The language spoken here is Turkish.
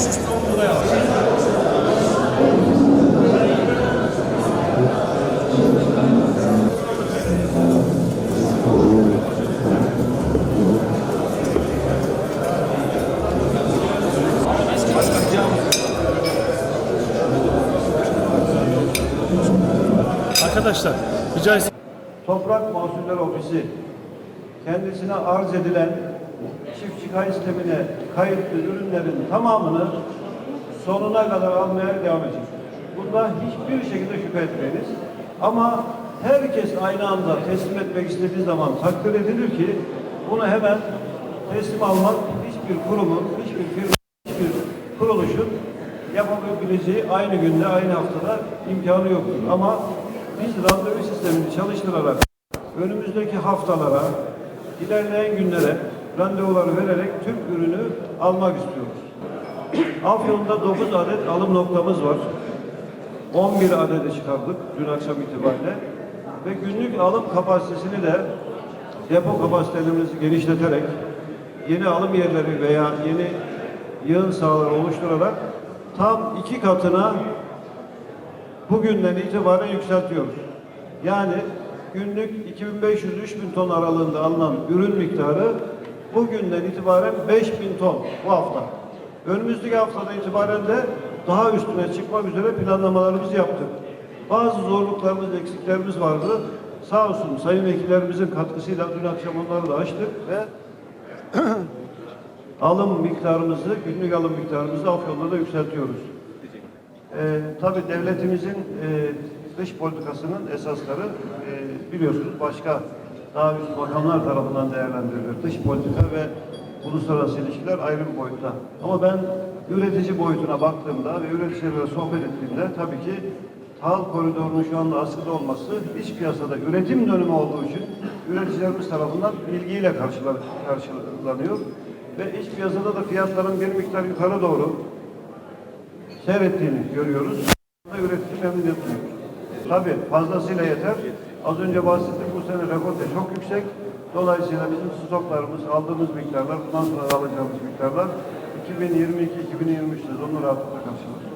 500 ton buğday Toprak Mahsuller Ofisi kendisine arz edilen çiftçi kayıt sistemine kayıtlı ürünlerin tamamını sonuna kadar almaya devam edecek. Bunda hiçbir şekilde şüphe etmeyiniz. Ama herkes aynı anda teslim etmek istediği zaman takdir edilir ki bunu hemen teslim almak hiçbir kurumun, hiçbir firma, hiçbir kuruluşun yapabileceği aynı günde, aynı haftada imkanı yoktur. Ama biz randevu sistemini çalıştırarak önümüzdeki haftalara, ilerleyen günlere randevuları vererek tüm ürünü almak istiyoruz. Afyon'da 9 adet alım noktamız var. 11 adede çıkardık dün akşam itibariyle. Ve günlük alım kapasitesini de depo kapasitelerimizi genişleterek yeni alım yerleri veya yeni yığın sahaları oluşturarak tam iki katına bugünden itibaren yükseltiyoruz. Yani günlük 2500-3000 ton aralığında alınan ürün miktarı bugünden itibaren 5000 ton bu hafta. Önümüzdeki haftada itibaren de daha üstüne çıkmak üzere planlamalarımızı yaptık. Bazı zorluklarımız, eksiklerimiz vardı. Sağ olsun sayın vekillerimizin katkısıyla dün akşam onları da açtık ve alım miktarımızı, günlük alım miktarımızı Afyon'da da yükseltiyoruz. Ee, tabii devletimizin e, dış politikasının esasları e, biliyorsunuz başka daha üst bakanlar tarafından değerlendirilir. Dış politika ve uluslararası ilişkiler ayrı bir boyutta. Ama ben üretici boyutuna baktığımda ve üreticilerle sohbet ettiğimde tabii ki tahıl koridorunun şu anda askıda olması iç piyasada üretim dönemi olduğu için üreticilerimiz tarafından ilgiyle karşıla- karşılanıyor. Ve iç piyasada da fiyatların bir miktar yukarı doğru seyrettiğini görüyoruz. Üretici memnun etmiyor. Tabii fazlasıyla yeter. Az önce bahsettim sene rekolte çok yüksek. Dolayısıyla bizim stoklarımız, aldığımız miktarlar, bundan sonra alacağımız miktarlar 2022-2023 sezonunu rahatlıkla karşılar.